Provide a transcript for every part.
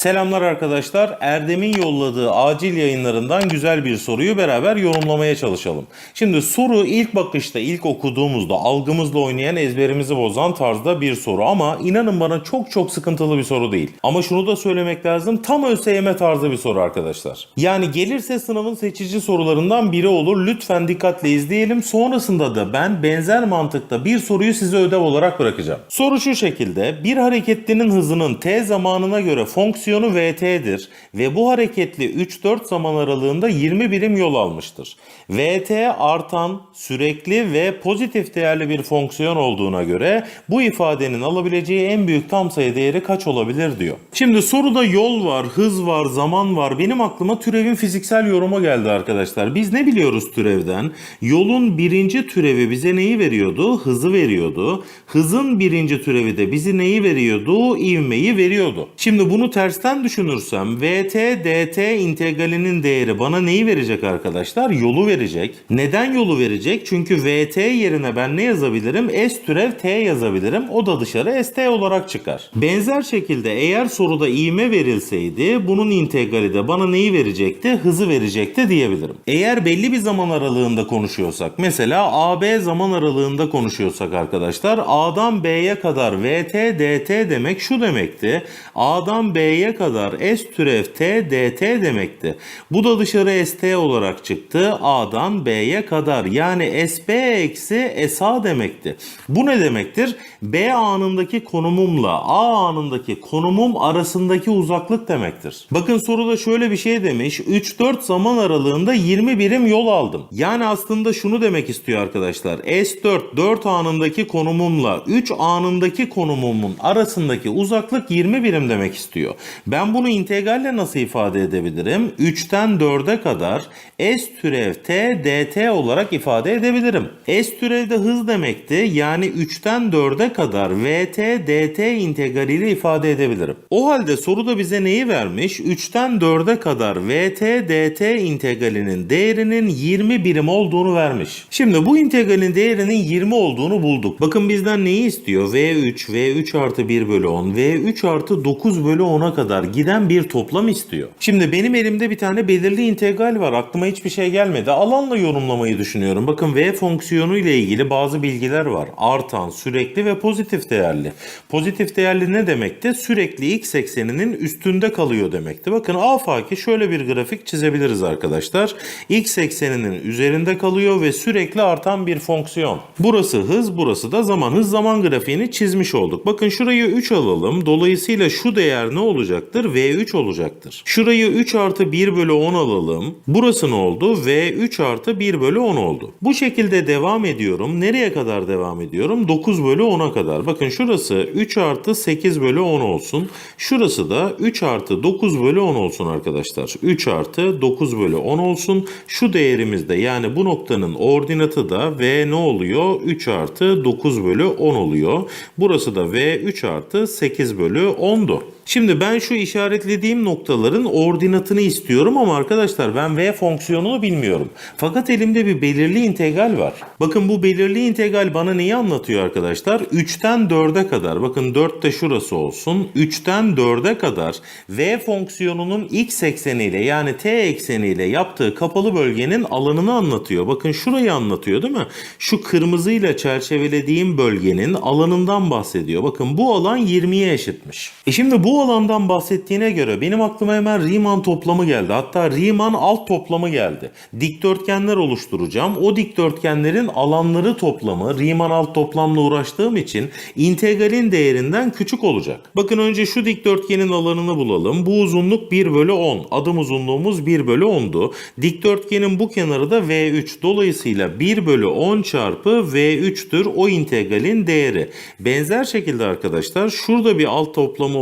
Selamlar arkadaşlar. Erdem'in yolladığı acil yayınlarından güzel bir soruyu beraber yorumlamaya çalışalım. Şimdi soru ilk bakışta, ilk okuduğumuzda algımızla oynayan, ezberimizi bozan tarzda bir soru ama inanın bana çok çok sıkıntılı bir soru değil. Ama şunu da söylemek lazım. Tam ÖSYM tarzı bir soru arkadaşlar. Yani gelirse sınavın seçici sorularından biri olur. Lütfen dikkatle izleyelim. Sonrasında da ben benzer mantıkta bir soruyu size ödev olarak bırakacağım. Soru şu şekilde. Bir hareketlinin hızının t zamanına göre fonksiyonu vt'dir ve bu hareketli 3-4 zaman aralığında 20 birim yol almıştır. vt artan, sürekli ve pozitif değerli bir fonksiyon olduğuna göre bu ifadenin alabileceği en büyük tam sayı değeri kaç olabilir diyor. Şimdi soruda yol var, hız var, zaman var. Benim aklıma türevin fiziksel yorumu geldi arkadaşlar. Biz ne biliyoruz türevden? Yolun birinci türevi bize neyi veriyordu? Hızı veriyordu. Hızın birinci türevi de bizi neyi veriyordu? İvmeyi veriyordu. Şimdi bunu tersten düşünürsem vt dt integralinin değeri bana neyi verecek arkadaşlar? Yolu verecek. Neden yolu verecek? Çünkü vt yerine ben ne yazabilirim? S türev t yazabilirim. O da dışarı st olarak çıkar. Benzer şekilde eğer soruda ivme verilseydi bunun integrali de bana neyi verecekti? Hızı verecekti diyebilirim. Eğer belli bir zaman aralığında konuşuyorsak mesela AB zaman aralığında konuşuyorsak arkadaşlar A'dan B'ye kadar VT dt demek şu demekti. A'dan B'ye kadar S türev T dt demekti. Bu da dışarı ST olarak çıktı. A'dan B'ye kadar yani SB eksi SA demekti. Bu ne demektir? B anındaki konumumla A anındaki konumum arasındaki uzaklık demektir. Bakın soruda şöyle bir şey demiş. 3-4 zaman aralığında 20 birim yol aldım. Yani aslında şunu demek istiyor arkadaşlar. S4 4 anındaki konumumla 3 anındaki konumumun arasındaki uzaklık 20 birim demek istiyor. Ben bunu integralle nasıl ifade edebilirim? 3'ten 4'e kadar S türev T dt olarak ifade edebilirim. S türev de hız demekti. Yani 3'ten 4'e kadar VT dt integraliyle ifade edebilirim. O halde soruda bize neyi vermiş? 3'ten 4'e kadar VT dt integralinin değerinin 20 birim olduğunu vermiş. Şimdi bu integralin değerinin 20 olduğunu bulduk. Bakın bizden neyi istiyor? V3, V3 artı 1 bölü 10, V3 artı 9 bölü 10'a kadar giden bir toplam istiyor. Şimdi benim elimde bir tane belirli integral var. Aklıma hiçbir şey gelmedi. Alanla yorumlamayı düşünüyorum. Bakın V fonksiyonu ile ilgili bazı bilgiler var. Artan, sürekli ve pozitif değerli. Pozitif değerli ne demekti? Sürekli x ekseninin üstünde kalıyor demekti. Bakın afaki şöyle bir grafik çizebiliriz arkadaşlar. X ekseninin üzerinde kalıyor ve sürekli artan bir fonksiyon. Burası hız, burası da zaman. Hız zaman grafiğini çizmiş olduk. Bakın şurayı 3 alalım. Dolayısıyla şu değer ne olacaktır? V3 olacaktır. Şurayı 3 artı 1 bölü 10 alalım. Burası ne oldu? V3 artı 1 bölü 10 oldu. Bu şekilde devam ediyorum. Nereye kadar devam ediyorum? 9 bölü 10'a kadar. Bakın şurası 3 artı 8 bölü 10 olsun. Şurası da 3 artı 9 bölü 10 olsun arkadaşlar. 3 artı 9 bölü 10 olsun. Şu değerimiz de yani bu noktanın ordinatı da V ne oluyor? 3 artı 9 bölü 10 oluyor. Burası da V 3 artı 8 bölü 10'du. Şimdi ben şu işaretlediğim noktaların ordinatını istiyorum ama arkadaşlar ben v fonksiyonunu bilmiyorum. Fakat elimde bir belirli integral var. Bakın bu belirli integral bana neyi anlatıyor arkadaşlar? 3'ten 4'e kadar bakın 4 de şurası olsun. 3'ten 4'e kadar v fonksiyonunun x ekseniyle yani t ekseniyle yaptığı kapalı bölgenin alanını anlatıyor. Bakın şurayı anlatıyor değil mi? Şu kırmızıyla çerçevelediğim bölgenin alanından bahsediyor. Bakın bu alan 20'ye eşitmiş. E şimdi bu alandan bahsettiğine göre benim aklıma hemen Riemann toplamı geldi. Hatta Riemann alt toplamı geldi. Dikdörtgenler oluşturacağım. O dikdörtgenlerin alanları toplamı Riemann alt toplamla uğraştığım için integralin değerinden küçük olacak. Bakın önce şu dikdörtgenin alanını bulalım. Bu uzunluk 1 bölü 10. Adım uzunluğumuz 1 bölü 10'du. Dikdörtgenin bu kenarı da V3. Dolayısıyla 1 bölü 10 çarpı V3'tür o integralin değeri. Benzer şekilde arkadaşlar şurada bir alt toplamı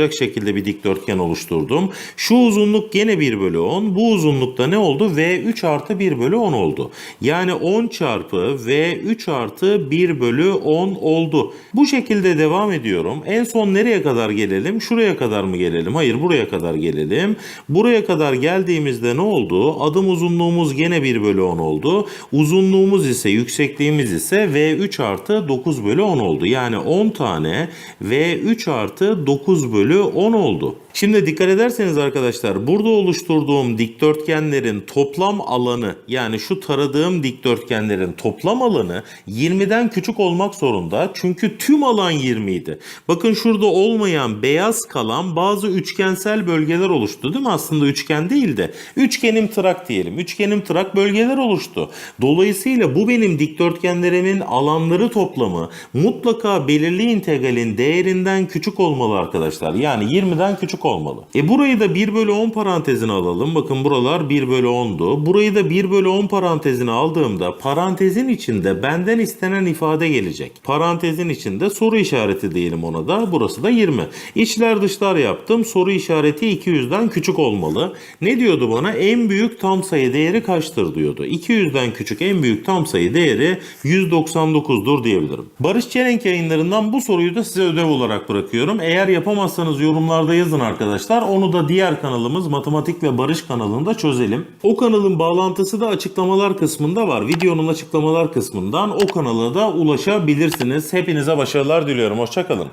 oluşturacak şekilde bir dikdörtgen oluşturdum. Şu uzunluk gene 1 bölü 10. Bu uzunlukta ne oldu? V3 artı 1 bölü 10 oldu. Yani 10 çarpı V3 artı 1 bölü 10 oldu. Bu şekilde devam ediyorum. En son nereye kadar gelelim? Şuraya kadar mı gelelim? Hayır buraya kadar gelelim. Buraya kadar geldiğimizde ne oldu? Adım uzunluğumuz gene 1 bölü 10 oldu. Uzunluğumuz ise yüksekliğimiz ise V3 artı 9 bölü 10 oldu. Yani 10 tane V3 artı 9 bölü bölü 10 oldu. Şimdi dikkat ederseniz arkadaşlar burada oluşturduğum dikdörtgenlerin toplam alanı yani şu taradığım dikdörtgenlerin toplam alanı 20'den küçük olmak zorunda. Çünkü tüm alan 20 idi. Bakın şurada olmayan beyaz kalan bazı üçgensel bölgeler oluştu değil mi? Aslında üçgen değil de üçgenim trak diyelim. Üçgenim trak bölgeler oluştu. Dolayısıyla bu benim dikdörtgenlerimin alanları toplamı mutlaka belirli integralin değerinden küçük olmalı arkadaşlar. Yani 20'den küçük olmalı. E burayı da 1 bölü 10 parantezine alalım. Bakın buralar 1 bölü 10'du. Burayı da 1 bölü 10 parantezine aldığımda parantezin içinde benden istenen ifade gelecek. Parantezin içinde soru işareti diyelim ona da. Burası da 20. İçler dışlar yaptım. Soru işareti 200'den küçük olmalı. Ne diyordu bana? En büyük tam sayı değeri kaçtır diyordu. 200'den küçük en büyük tam sayı değeri 199'dur diyebilirim. Barış Çelenk yayınlarından bu soruyu da size ödev olarak bırakıyorum. Eğer yapamazsanız yorumlarda yazın arkadaşlar. Onu da diğer kanalımız Matematik ve Barış kanalında çözelim. O kanalın bağlantısı da açıklamalar kısmında var. Videonun açıklamalar kısmından o kanala da ulaşabilirsiniz. Hepinize başarılar diliyorum. Hoşçakalın.